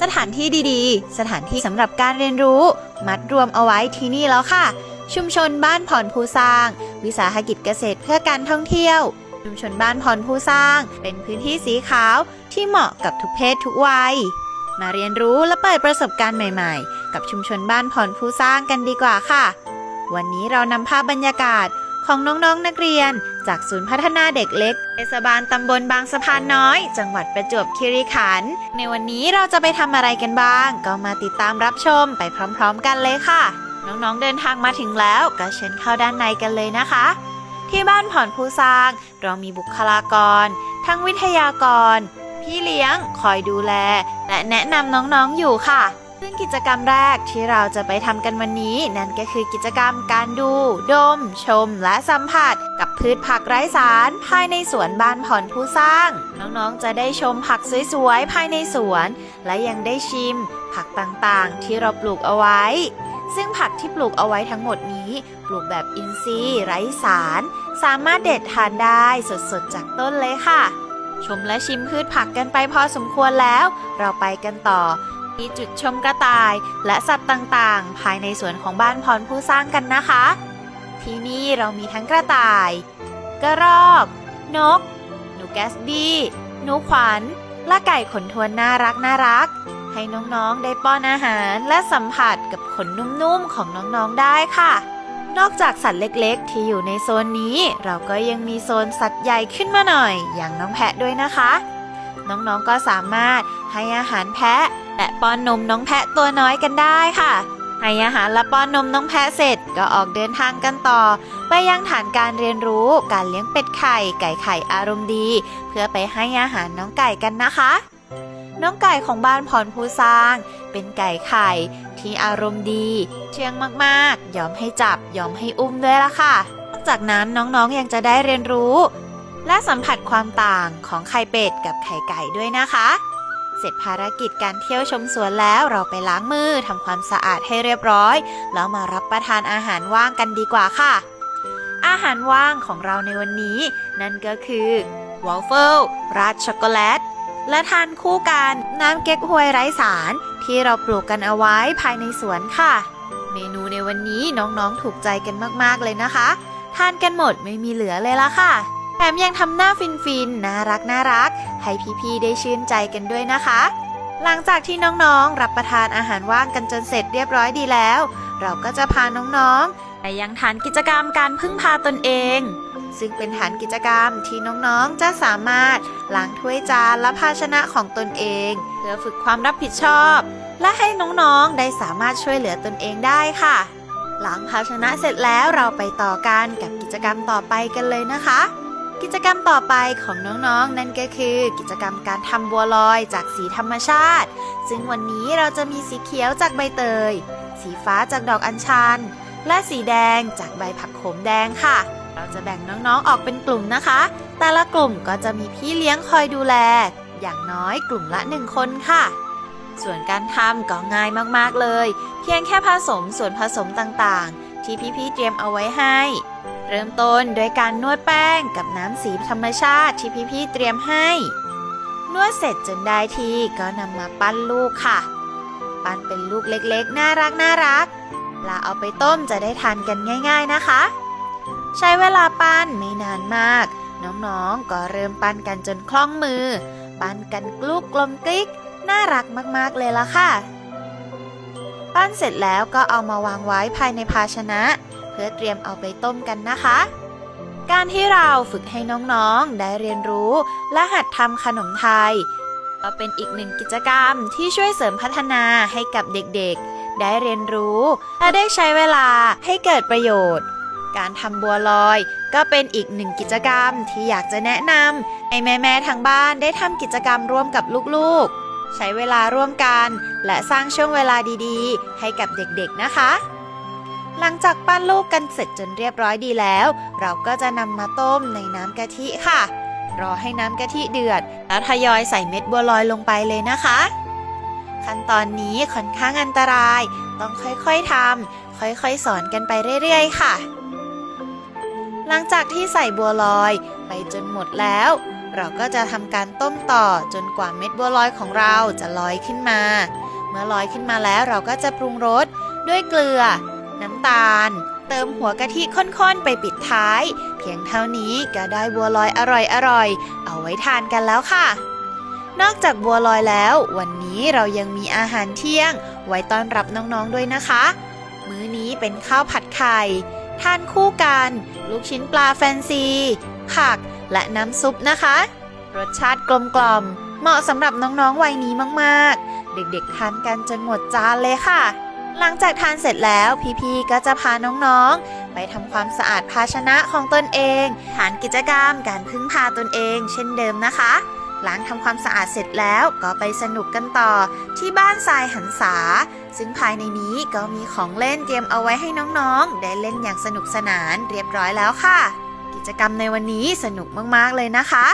สถานที่ดีๆ สถานที่สำหรับการเรียนรู้ มัดรวมเอาไว้ที่นี่แล้วค่ะ ชุมชนบ้านผ่อนภูซาง วิสาหกิจเกษตรเพื่อการท่องเที่ยว ชุมชนบ้านผ่อนภูซาง เป็นพื้นที่สีขาวที่เหมาะกับทุกเพศทุกวัย มาเรียนรู้และเปิดประสบการณ์ใหม่ ๆ กับชุมชนบ้านผ่อนภูซางกันดีกว่าค่ะ วันนี้เรานำภาพบรรยากาศ ของน้องๆนักเรียน จากศูนย์พัฒนาเด็กเล็กเทศบาลตำบลบางสะพานน้อย จังหวัดประจวบคีรีขันธ์ในวันนี้เราจะไปทำอะไรกันบ้าง ก็มาติดตามรับชมไปพร้อมๆ กันเลยค่ะ น้องๆเดินทางมาถึงแล้วก็เชิญเข้าด้านในกันเลยนะคะ ที่บ้านผ่อนภูซาง เรามีบุคลากร ทั้งวิทยากร พี่เลี้ยง คอยดูแล และแนะนำน้องๆอยู่ค่ะ ซึ่งกิจกรรมแรกที่เราจะไปทำกันวันนี้ นั่นก็คือกิจกรรมการดู ดม ชม และสัมผัส กับพืชผักไร้สาร ภายในสวนบ้านผ่อนผู้สร้าง น้องๆจะได้ชมผักสวยๆ ภายในสวน และยังได้ชิม ผักต่างๆ ที่เราปลูกเอาไว้ ซึ่งผักที่ปลูกเอาไว้ทั้งหมดนี้ ปลูกแบบอินทรีย์ไร้สาร สามารถเด็ดทานได้สดๆ จากต้นเลยค่ะ ชมและชิมพืชผักกันไปพอสมควรแล้ว เราไปกันต่อ มีจุดชมกระต่ายและสัตว์ต่างๆ ภายในสวนของบ้านพรผู้สร้างกันนะคะ ที่นี่เรามีทั้งกระต่าย กระรอก นก หนูแกสบี้หนูขวัญ และไก่ขนทวนน่ารักน่ารัก ให้น้องๆได้ป้อนอาหารและสัมผัสกับขนนุ่มๆของน้องๆได้ค่ะ นอกจากสัตว์เล็กๆ ที่อยู่ในโซนนี้ เราก็ยังมีโซนสัตว์ใหญ่ขึ้นมาหน่อย อย่างน้องแพะด้วยนะคะ น้องๆก็สามารถให้อาหารแพะ และป้อนนมน้องแพะตัวน้อยกันได้ค่ะให้อาหารและป้อนนมน้องแพะเสร็จก็ออกเดินทางกันต่อ ไปยังฐานการเรียนรู้การเลี้ยงเป็ดไข่ไก่ไข่อารมณ์ดี เพื่อไปให้อาหารน้องไก่กันนะคะ น้องไก่ของบ้านพรภูซาง เป็นไก่ไข่ที่อารมณ์ดี เชื่องมากๆ ยอมให้จับยอมให้อุ้มด้วยละค่ะนอกจากนั้นน้องๆยังจะได้เรียนรู้ และสัมผัสความต่างของไข่เป็ดกับไข่ไก่ด้วยนะคะ เสร็จภารกิจการเที่ยวชมสวนแล้วเราไปล้างมือทำความสะอาดให้เรียบร้อย แล้วมารับประทานอาหารว่างกันดีกว่าค่ะ อาหารว่างของเราในวันนี้ นั่นก็คือวอฟเฟิลราดช็อกโกแลตและทานคู่กันน้ำเก๊กฮวยไร้สาร ที่เราปลูกกันเอาไว้ภายในสวนค่ะ เมนูในวันนี้น้องๆถูกใจกันมากๆเลยนะคะ ทานกันหมดไม่มีเหลือเลยละค่ะ ถมยังทำหน้าฟินๆ น่ารักน่ารัก ให้พี่ๆ ได้ชื่นใจกันด้วยนะคะ หลังจากที่น้องๆ รับประทานอาหารว่างกันจนเสร็จเรียบร้อยดีแล้ว เราก็จะพาน้องๆ ไปยังฐานกิจกรรมการพึ่งพาตนเอง ซึ่งเป็นฐานกิจกรรมที่น้องๆ จะสามารถล้างถ้วยจานและภาชนะของตนเอง เพื่อฝึกความรับผิดชอบ และให้น้องๆ ได้สามารถช่วยเหลือตนเองได้ค่ะ หล้างภาชนะเสร็จแล้วเราไปต่อกันกับกิจกรรมต่อไปกันเลยนะคะ กิจกรรมต่อไปของน้องๆนั่นก็คือ กิจกรรมการทำบัวลอยจากสีธรรมชาติ ซึ่งวันนี้เราจะมีสีเขียวจากใบเตย สีฟ้าจากดอกอัญชัน และสีแดงจากใบผักโขมแดงค่ะ เราจะแบ่งน้องๆออกเป็นกลุ่มนะคะ แต่ละกลุ่มก็จะมีพี่เลี้ยงคอยดูแล อย่างน้อยกลุ่มละหนึ่งคนค่ะส่วนการทำก็ง่ายมากๆเลย เพียงแค่ผสมส่วนผสมต่างๆ ที่พี่ๆเตรียมเอาไว้ให้ เริ่มต้นโดยการนวดแป้งกับน้ำสีธรรมชาติที่พี่ๆเตรียมให้ นวดเสร็จจนได้ที่ก็นำมาปั้นลูกค่ะ ปั้นเป็นลูกเล็กๆ น่ารักน่ารักแลาเอาไปต้มจะได้ทานกันง่าย ๆนะคะ ใช้เวลาปั้นไม่นานมาก น้องๆก็เริ่มปั้นกันจนคล่องมือ ปั้นกันกลุกกลมกลิกน่ารักมากๆเลยละค่ะ ปั้นเสร็จแล้วก็เอามาวางไว้ภายในภาชนะ เพื่อเตรียมเอาไปต้มกันนะคะ การที่เราฝึกให้น้องๆได้เรียนรู้ และหัดทำขนมไทยก็เป็นอีกหนึ่งกิจกรรมที่ช่วยเสริมพัฒนาให้กับเด็กๆ ได้เรียนรู้ และได้ใช้เวลาให้เกิดประโยชน์ การทำบัวลอยก็เป็นอีกหนึ่งกิจกรรมที่อยากจะแนะนำให้แม่ๆทางบ้านได้ทำกิจกรรมร่วมกับลูกๆ ใช้เวลาร่วมกัน และสร้างช่วงเวลาดีๆ ให้กับเด็กๆนะคะ หลังจากปั้นลูกกันเสร็จจนเรียบร้อยดีแล้ว เราก็จะนำมาต้มในน้ำกะทิค่ะ รอให้น้ำกะทิเดือด แล้วทยอยใส่เม็ดบัวลอยลงไปเลยนะคะ ขั้นตอนนี้ค่อนข้างอันตราย ต้องค่อยๆทำค่อยๆสอนกันไปเรื่อยๆ ค่ะ หลังจากที่ใส่บัวลอยไปจนหมดแล้ว เราก็จะทำการต้มต่อจนกว่าเม็ดบัวลอยของเราจะลอยขึ้นมา เมื่อลอยขึ้นมาแล้วเราก็จะปรุงรสด้วยเกลือ น้ำตาล เติมหัวกะทิข้นๆไปปิดท้าย เพียงเท่านี้ก็ได้บัวลอยอร่อยๆ เอาไว้ทานกันแล้วค่ะ นอกจากบัวลอยแล้ว วันนี้เรายังมีอาหารเที่ยง ไว้ต้อนรับน้องๆด้วยนะคะ มื้อนี้เป็นข้าวผัดไข่ทานคู่กัน ลูกชิ้นปลาแฟนซี ผักและน้ำซุปนะคะ รสชาติกลมกล่อมเหมาะสำหรับน้องๆวัยนี้มากๆ เด็กๆทานกันจนหมดจานเลยค่ะ หลังจากทานเสร็จแล้วพี่ๆก็จะพาน้องๆ ไปทำความสะอาดภาชนะของตนเอง ฐานกิจกรรมการพึ่งพาตนเอง เช่นเดิมนะคะล้างทำความสะอาดเสร็จแล้วก็ไปสนุกกันต่อที่บ้านทรายหันษา ซึ่งภายในนี้ก็มีของเล่นเตรียมเอาไว้ให้น้องๆ ได้เล่นอย่างสนุกสนานเรียบร้อยแล้วค่ะ กิจกรรมในวันนี้สนุกมากๆเลยนะคะ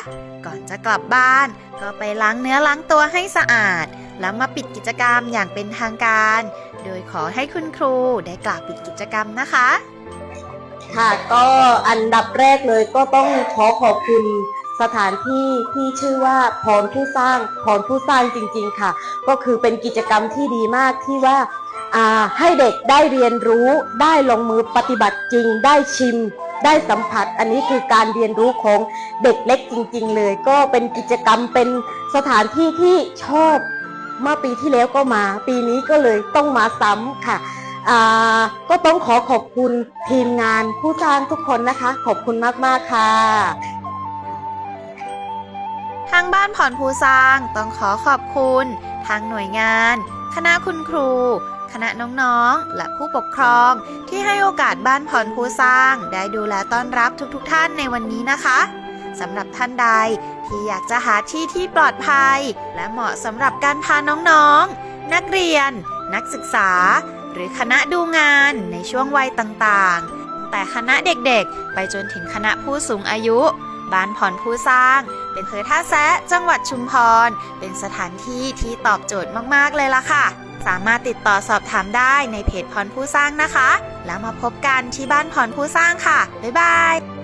ก่อนจะกลับบ้าน ก็ไปล้างเนื้อล้างตัวให้สะอาด แล้วมาปิดกิจกรรมอย่างเป็นทางการ โดยขอให้คุณครูได้กล่าวปิดกิจกรรมนะคะ ค่ะก็อันดับแรกเลยก็ต้องขอขอบคุณสถานที่ที่ชื่อว่าพรผู้สร้างพรผู้สร้างจริง ๆ ค่ะ ก็คือเป็นกิจกรรมที่ดีมากที่ว่าให้เด็กได้เรียนรู้ได้ลงมือปฏิบัติจริง ได้ชิม ได้สัมผัส อันนี้คือการเรียนรู้ของเด็กเล็กจริง ๆ เลย ก็เป็นกิจกรรมเป็นสถานที่ที่ชอบ เมื่อปีที่แล้วก็มา ปีนี้ก็เลยต้องมาซ้ำค่ะก็ต้องขอขอบคุณทีมงานผู้สร้างทุกคนนะคะ ขอบคุณมาก ๆ ค่ะทางบ้านผ่อนภูซางต้องขอขอบคุณ ทางหน่วยงาน คณะคุณครู คณะน้องๆ และผู้ปกครอง ที่ให้โอกาสบ้านผ่อนภูซาง ได้ดูแลต้อนรับทุกๆทท่านในวันนี้นะคะ สำหรับท่านใด ที่อยากจะหาที่ที่ปลอดภัย และเหมาะสำหรับการพาน้องๆ นักเรียน นักศึกษา หรือคณะดูงานในช่วงวัยต่างๆ แต่คณะเด็กๆ ไปจนถึงคณะผู้สูงอายุบ้านผ่อนผู้สร้าง เป็นเภอท่าแซะจังหวัดชุมพร เป็นสถานที่ที่ตอบโจทย์มากๆเลยล่ะค่ะ สามารถติดต่อสอบถามได้ในเพจพรผู้สร้างนะคะ แล้วมาพบกันที่บ้านพรผู้สร้างค่ะ บ๊ายบาย